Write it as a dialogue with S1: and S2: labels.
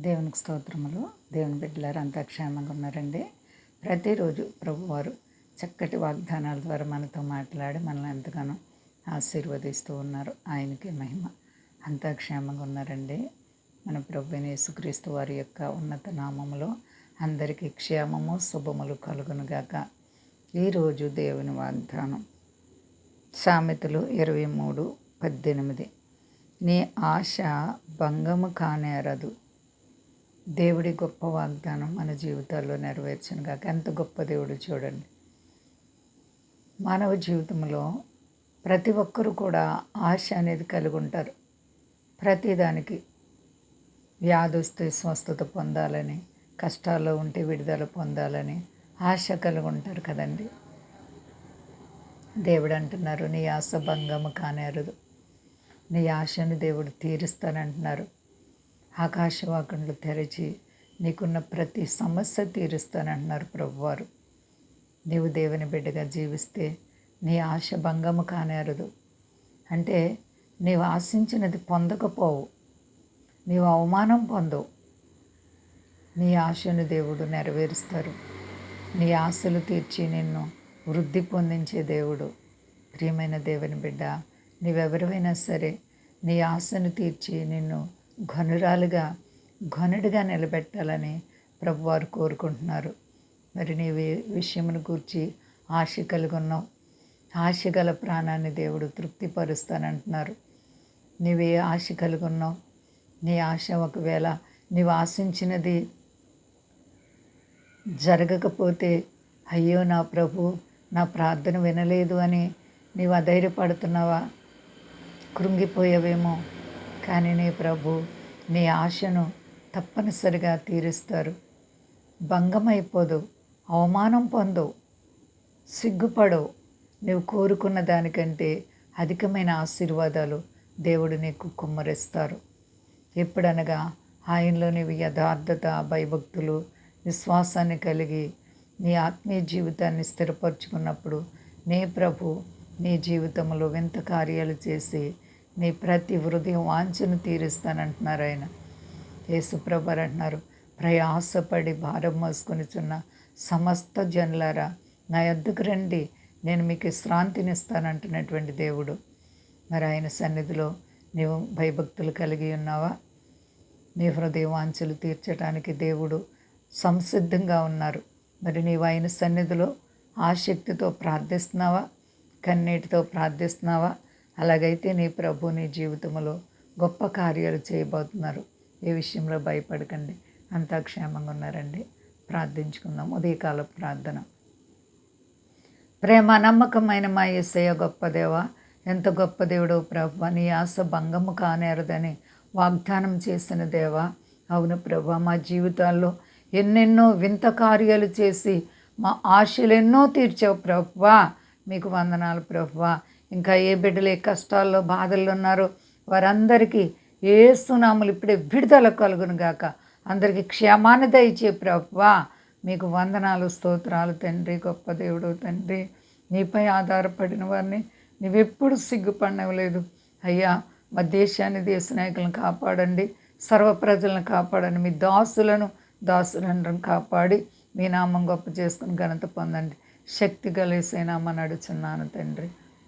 S1: దేవునికి స్తోత్రములు. దేవుని బిడ్డలారు అంతా క్షేమంగా ఉన్నారండి. ప్రతిరోజు ప్రభువారు చక్కటి వాగ్దానాల ద్వారా మనతో మాట్లాడి మనల్ని ఎంతగానో ఆశీర్వదిస్తూ ఉన్నారు. ఆయనకి మహిమ. అంతా క్షేమంగా ఉన్నారండి. మన ప్రభు యేసుక్రీస్తు వారి యొక్క ఉన్నత నామములో అందరికీ క్షేమము శుభములు కలుగునుగాక ఈరోజు దేవుని వాగ్దానం. సామెతలు ఇరవై మూడు పద్దెనిమిది. నీ ఆశ భంగము కానేరదు. దేవుడి గొప్ప వాగ్దానం మన జీవితాల్లో నెరవేర్చను కాక ఎంత గొప్ప దేవుడు చూడండి. మానవ జీవితంలో ప్రతి ఒక్కరూ కూడా ఆశ అనేది కలిగి ఉంటారు. ప్రతిదానికి వ్యాధి వస్తే స్వస్థత పొందాలని కష్టాల్లో ఉంటే విడుదల పొందాలని ఆశ కలిగి ఉంటారు కదండి. దేవుడు అంటున్నారు నీ ఆశ భంగము కానేరదు. నీ ఆశను దేవుడు తీరుస్తానంటున్నారు. ఆకాశవాకండ్లు తెరిచి నీకున్న ప్రతి సమస్య తీరుస్తానంటున్నారు ప్రభువారు. నీవు దేవుని బిడ్డగా జీవిస్తే నీ ఆశ భంగము కానేరదు. అంటే నీవు ఆశించినది పొందకపోవు. నీవు అవమానం పొందవు. నీ ఆశను దేవుడు నెరవేరుస్తారు. నీ ఆశలు తీర్చి నిన్ను వృద్ధి పొందించే దేవుడు. ప్రియమైన దేవుని బిడ్డ నీవెవరివైనా సరే నీ ఆశను తీర్చి నిన్ను ఘనురాలుగా ఘనుడిగా నిలబెట్టాలని ప్రభువారు కోరుకుంటున్నారు. మరి నీ విషయమును గూర్చి ఆశ కలిగి ఉన్నావు ఆశ గల ప్రాణాన్ని దేవుడు తృప్తిపరుస్తానంటున్నారు. నీవే ఆశ కలిగి ఉన్నావు నీ ఆశ ఒకవేళ నీవు ఆశించినది జరగకపోతే అయ్యో నా ప్రభు నా ప్రార్థన వినలేదు అని నీవు అధైర్యపడుతున్నావా? కృంగిపోయావేమో. కానీ నీ ప్రభు నీ ఆశను తప్పనిసరిగా తీరుస్తారు. భంగమైపోదు అవమానం పొందవు సిగ్గుపడవు. నువ్వు కోరుకున్న దానికంటే అధికమైన ఆశీర్వాదాలు దేవుడు నీకు కుమ్మరిస్తారు. ఎప్పుడనగా ఆయనలో నీవు యథార్థత భయభక్తులు విశ్వాసాన్ని కలిగి నీ ఆత్మీయ జీవితాన్ని స్థిరపరచుకున్నప్పుడు నీ ప్రభు నీ జీవితంలో వింత కార్యాలు చేసి నీ ప్రతి హృదయం వాంఛను తీరుస్తానంటున్నారు ఆయన. యేసుప్రభర్ అంటున్నారు ప్రయాసపడి భారం మోసుకొనిచున్న సమస్త జనులారా నా ఎద్దుకు రండి నేను మీకు శ్రాంతినిస్తానంటున్నటువంటి దేవుడు. మరి ఆయన సన్నిధిలో నీవు భయభక్తులు కలిగి ఉన్నావా? నీ హృదయ వాంఛలు తీర్చడానికి దేవుడు సంసిద్ధంగా ఉన్నారు. మరి నీవు ఆయన సన్నిధిలో ఆసక్తితో ప్రార్థిస్తున్నావా? కన్నీటితో ప్రార్థిస్తున్నావా? అలాగైతే నీ ప్రభు నీ జీవితంలో గొప్ప కార్యాలు చేయబోతున్నారు. ఏ విషయంలో భయపడకండి. అంతా క్షేమంగా ఉన్నారండి. ప్రార్థించుకుందాం. ఉదయకాల ప్రార్థన. ప్రేమ నమ్మకమైన మా ఎస్సయ్య గొప్ప దేవ ఎంత గొప్ప దేవుడో ప్రభు నీ ఆశ భంగము కానేరదని వాగ్దానం చేసిన దేవ. అవును ప్రభు మా జీవితాల్లో ఎన్నెన్నో వింత కార్యాలు చేసి మా ఆశలు ఎన్నో తీర్చావు ప్రభువా మీకు వందనాలు ప్రభువా ఇంకా ఏ బిడ్డలు ఏ కష్టాల్లో బాధల్లో ఉన్నారో వారందరికీ ఏసునాములు ఇప్పుడే విడుదల కలుగును గాక. అందరికీ క్షేమాన్ని దయచే ప్రభువా మీకు వందనాలు స్తోత్రాలు తండ్రి గొప్ప దేవుడు తండ్రి. నీపై ఆధారపడిన వారిని నీవెప్పుడు సిగ్గుపడనవలేదు అయ్యా మా దేశాన్ని దేశ నాయకులను కాపాడండి. సర్వ ప్రజలను కాపాడండి. మీ దాసులను దాసులను కాపాడి మీ నామం గొప్ప చేసుకుని ఘనత పొందండి. శక్తి కలిసేనామని నడుచున్నాను తండ్రి.